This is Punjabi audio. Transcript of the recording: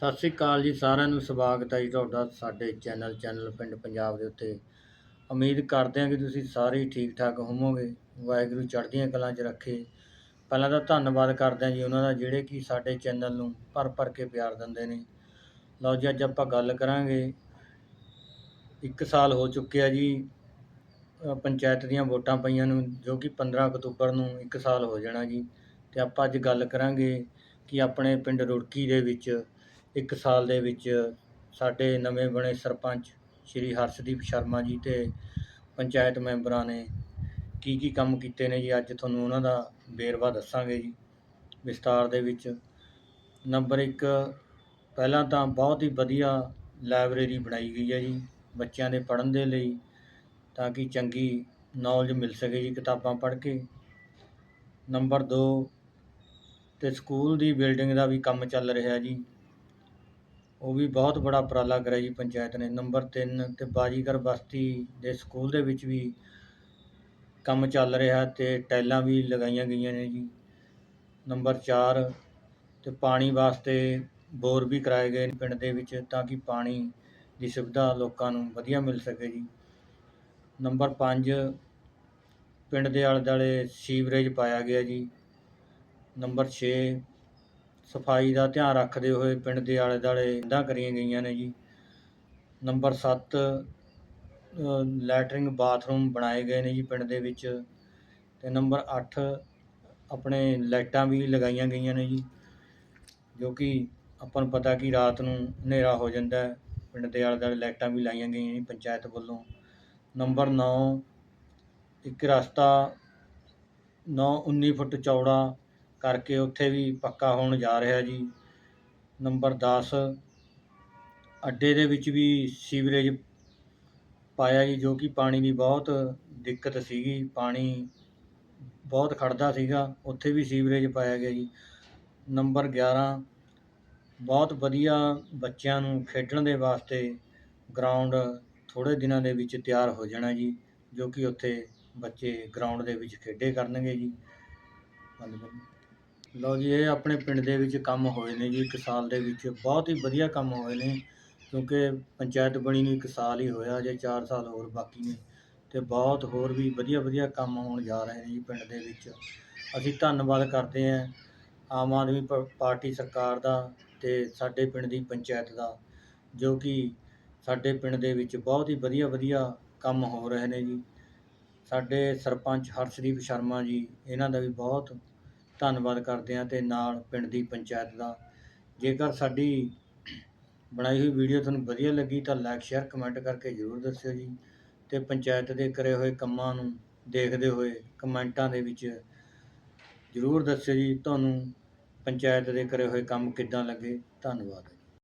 ਸਤਿ ਸ੍ਰੀ ਅਕਾਲ ਜੀ ਸਾਰਿਆਂ ਨੂੰ, ਸਵਾਗਤ ਹੈ ਜੀ ਤੁਹਾਡਾ ਸਾਡੇ ਚੈਨਲ ਚੈਨਲ ਪਿੰਡ ਪੰਜਾਬ ਦੇ ਉੱਤੇ। ਉਮੀਦ ਕਰਦੇ ਹਾਂ ਕਿ ਤੁਸੀਂ ਸਾਰੇ ਹੀ ਠੀਕ ਠਾਕ ਹੋਵੋਗੇ। ਵਾਹਿਗੁਰੂ ਚੜ੍ਹਦੀਆਂ ਕਲਾਂ 'ਚ ਰੱਖੇ। ਪਹਿਲਾਂ ਤਾਂ ਧੰਨਵਾਦ ਕਰਦੇ ਹਾਂ ਜੀ ਉਹਨਾਂ ਦਾ, ਜਿਹੜੇ ਕਿ ਸਾਡੇ ਚੈਨਲ ਨੂੰ ਭਰ ਭਰ ਕੇ ਪਿਆਰ ਦਿੰਦੇ ਨੇ। ਲਓ ਜੀ, ਅੱਜ ਆਪਾਂ ਗੱਲ ਕਰਾਂਗੇ। ਇੱਕ ਸਾਲ ਹੋ ਚੁੱਕਿਆ ਜੀ ਪੰਚਾਇਤ ਦੀਆਂ ਵੋਟਾਂ ਪਈਆਂ ਨੂੰ, ਜੋ ਕਿ 15 ਅਕਤੂਬਰ ਨੂੰ ਇੱਕ ਸਾਲ ਹੋ ਜਾਣਾ ਜੀ। ਤੇ ਆਪਾਂ ਅੱਜ ਗੱਲ ਕਰਾਂਗੇ ਕਿ ਆਪਣੇ ਪਿੰਡ ਰੁੜਕੀ ਦੇ ਵਿੱਚ ਇੱਕ ਸਾਲ ਦੇ ਵਿੱਚ ਸਾਡੇ ਨਵੇਂ ਬਣੇ ਸਰਪੰਚ ਸ਼੍ਰੀ ਹਰਸ਼ਦੀਪ ਸ਼ਰਮਾ ਜੀ ਤੇ ਪੰਚਾਇਤ ਮੈਂਬਰਾਂ ਨੇ ਕੀ ਕੀ ਕੰਮ ਕੀਤੇ ਨੇ ਜੀ, ਅੱਜ ਤੁਹਾਨੂੰ ਉਹਨਾਂ ਦਾ ਵੇਰਵਾ ਦੱਸਾਂਗੇ ਜੀ। ਵਿਸਤਾਰ ਦੇ ਵਿੱਚ ਨੰਬਰ 1 ਪਹਿਲਾਂ ਤਾਂ ਬਹੁਤ ਹੀ ਵਧੀਆ ਲਾਇਬ੍ਰੇਰੀ ਬਣਾਈ ਗਈ ਹੈ ਜੀ, ਬੱਚਿਆਂ ਦੇ ਪੜ੍ਹਨ ਦੇ ਲਈ ਤਾਂ ਕਿ ਚੰਗੀ ਨੌਲੇਜ ਮਿਲ ਸਕੇ ਜੀ ਕਿਤਾਬਾਂ ਪੜ੍ਹ ਕੇ। ਨੰਬਰ 2 ਤੇ ਸਕੂਲ ਦੀ ਬਿਲਡਿੰਗ ਦਾ ਵੀ ਕੰਮ ਚੱਲ ਰਿਹਾ ਜੀ। ਉਹ ਵੀ ਬਹੁਤ ਬੜਾ ਉਪਰਾਲਾ ਕਰਿਆ ਜੀ ਪੰਚਾਇਤ ਨੇ। ਨੰਬਰ 3 ਅਤੇ ਬਾਜੀਗਰ ਬਸਤੀ ਦੇ ਸਕੂਲ ਦੇ ਵਿੱਚ ਵੀ ਕੰਮ ਚੱਲ ਰਿਹਾ ਅਤੇ ਟੈਲਾਂ ਵੀ ਲਗਾਈਆਂ ਗਈਆਂ ਨੇ ਜੀ। ਨੰਬਰ 4 ਅਤੇ ਪਾਣੀ ਵਾਸਤੇ ਬੋਰ ਵੀ ਕਰਾਏ ਗਏ ਨੇ ਪਿੰਡ ਦੇ ਵਿੱਚ ਤਾਂ ਕਿ ਪਾਣੀ ਦੀ ਸੁਵਿਧਾ ਲੋਕਾਂ ਨੂੰ ਵਧੀਆ ਮਿਲ ਸਕੇ ਜੀ। ਨੰਬਰ 5 ਪਿੰਡ ਦੇ ਆਲੇ ਦੁਆਲੇ ਸੀਵਰੇਜ ਪਾਇਆ ਗਿਆ ਜੀ। ਨੰਬਰ 6 ਸਫ਼ਾਈ ਦਾ ਧਿਆਨ ਰੱਖਦੇ ਹੋਏ ਪਿੰਡ ਦੇ ਆਲੇ ਦੁਆਲੇ ਕੰਧਾਂ ਕਰੀਆਂ ਗਈਆਂ ਨੇ ਜੀ। ਨੰਬਰ 7 ਲੈਟਰਿੰਗ ਬਾਥਰੂਮ ਬਣਾਏ ਗਏ ਨੇ ਜੀ ਪਿੰਡ ਦੇ ਵਿੱਚ। ਤੇ ਨੰਬਰ 8 ਆਪਣੇ ਲਾਈਟਾਂ ਵੀ ਲਗਾਈਆਂ ਗਈਆਂ ਨੇ ਜੀ, ਜੋ ਕਿ ਆਪਾਂ ਨੂੰ ਪਤਾ ਕਿ ਰਾਤ ਨੂੰ ਹਨੇਰਾ ਹੋ ਜਾਂਦਾ ਹੈ। ਪਿੰਡ ਦੇ ਆਲੇ ਦੁਆਲੇ ਲਾਈਟਾਂ ਵੀ ਲਾਈਆਂ ਗਈਆਂ ਜੀ ਪੰਚਾਇਤ ਵੱਲੋਂ। ਨੰਬਰ 9 ਇੱਕ ਰਸਤਾ 9 19 ਫੁੱਟ ਚੌੜਾ ਕਰਕੇ ਉੱਥੇ ਵੀ ਪੱਕਾ ਹੋਣ ਜਾ ਰਿਹਾ ਜੀ। ਨੰਬਰ 10 ਅੱਡੇ ਦੇ ਵਿੱਚ ਵੀ ਸੀਵਰੇਜ ਪਾਇਆ ਜੀ, ਜੋ ਕਿ ਪਾਣੀ ਦੀ ਬਹੁਤ ਦਿੱਕਤ ਸੀਗੀ। ਪਾਣੀ ਬਹੁਤ ਖੜਦਾ ਸੀਗਾ, ਉੱਥੇ ਵੀ ਸੀਵਰੇਜ ਪਾਇਆ ਗਿਆ ਜੀ। ਨੰਬਰ 11 ਬਹੁਤ ਵਧੀਆ ਬੱਚਿਆਂ ਨੂੰ ਖੇਡਣ ਦੇ ਵਾਸਤੇ ਗਰਾਊਂਡ ਥੋੜ੍ਹੇ ਦਿਨਾਂ ਦੇ ਵਿੱਚ ਤਿਆਰ ਹੋ ਜਾਣਾ ਜੀ, ਜੋ ਕਿ ਉੱਥੇ ਬੱਚੇ ਗਰਾਊਂਡ ਦੇ ਵਿੱਚ ਖੇਡੇ ਕਰਨਗੇ ਜੀ। ਲਓ ਜੀ, ਇਹ ਆਪਣੇ ਪਿੰਡ ਦੇ ਵਿੱਚ ਕੰਮ ਹੋਏ ਨੇ ਜੀ, ਇੱਕ ਸਾਲ ਦੇ ਵਿੱਚ। ਬਹੁਤ ਹੀ ਵਧੀਆ ਕੰਮ ਹੋਏ ਨੇ, ਕਿਉਂਕਿ ਪੰਚਾਇਤ ਬਣੀ ਨੂੰ ਇੱਕ ਸਾਲ ਹੀ ਹੋਇਆ, ਅਜੇ 4 ਸਾਲ ਹੋਰ ਬਾਕੀ ਨੇ। ਤੇ ਬਹੁਤ ਹੋਰ ਵੀ ਵਧੀਆ ਵਧੀਆ ਕੰਮ ਹੋਣ ਜਾ ਰਹੇ ਨੇ ਜੀ ਪਿੰਡ ਦੇ ਵਿੱਚ। ਅਸੀਂ ਧੰਨਵਾਦ ਕਰਦੇ ਹਾਂ ਆਮ ਆਦਮੀ ਪਾਰਟੀ ਸਰਕਾਰ ਦਾ ਤੇ ਸਾਡੇ ਪਿੰਡ ਦੀ ਪੰਚਾਇਤ ਦਾ, ਜੋ ਕਿ ਸਾਡੇ ਪਿੰਡ ਦੇ ਵਿੱਚ ਬਹੁਤ ਹੀ ਵਧੀਆ ਵਧੀਆ ਕੰਮ ਹੋ ਰਹੇ ਨੇ ਜੀ। ਸਾਡੇ ਸਰਪੰਚ ਹਰਸ਼ਦੀਪ ਸ਼ਰਮਾ ਜੀ, ਇਹਨਾਂ ਦਾ ਵੀ ਬਹੁਤ ਧੰਨਵਾਦ ਕਰਦੇ ਹਾਂ ਤੇ ਨਾਲ ਪਿੰਡ ਦੀ ਪੰਚਾਇਤ ਦਾ। ਜੇਕਰ ਸਾਡੀ ਬਣਾਈ ਹੋਈ ਵੀਡੀਓ ਤੁਹਾਨੂੰ ਵਧੀਆ ਲੱਗੀ ਤਾਂ ਲਾਈਕ ਸ਼ੇਅਰ ਕਮੈਂਟ ਕਰਕੇ ਜ਼ਰੂਰ ਦੱਸਿਓ ਜੀ ਤੇ ਪੰਚਾਇਤ ਦੇ ਕਰੇ ਹੋਏ ਕੰਮਾਂ ਨੂੰ ਦੇਖਦੇ ਹੋਏ ਕਮੈਂਟਾਂ ਦੇ ਵਿੱਚ ਜ਼ਰੂਰ ਦੱਸਿਓ ਜੀ ਤੁਹਾਨੂੰ ਪੰਚਾਇਤ ਦੇ ਕਰੇ ਹੋਏ ਕੰਮ ਕਿੱਦਾਂ ਲੱਗੇ। ਧੰਨਵਾਦ।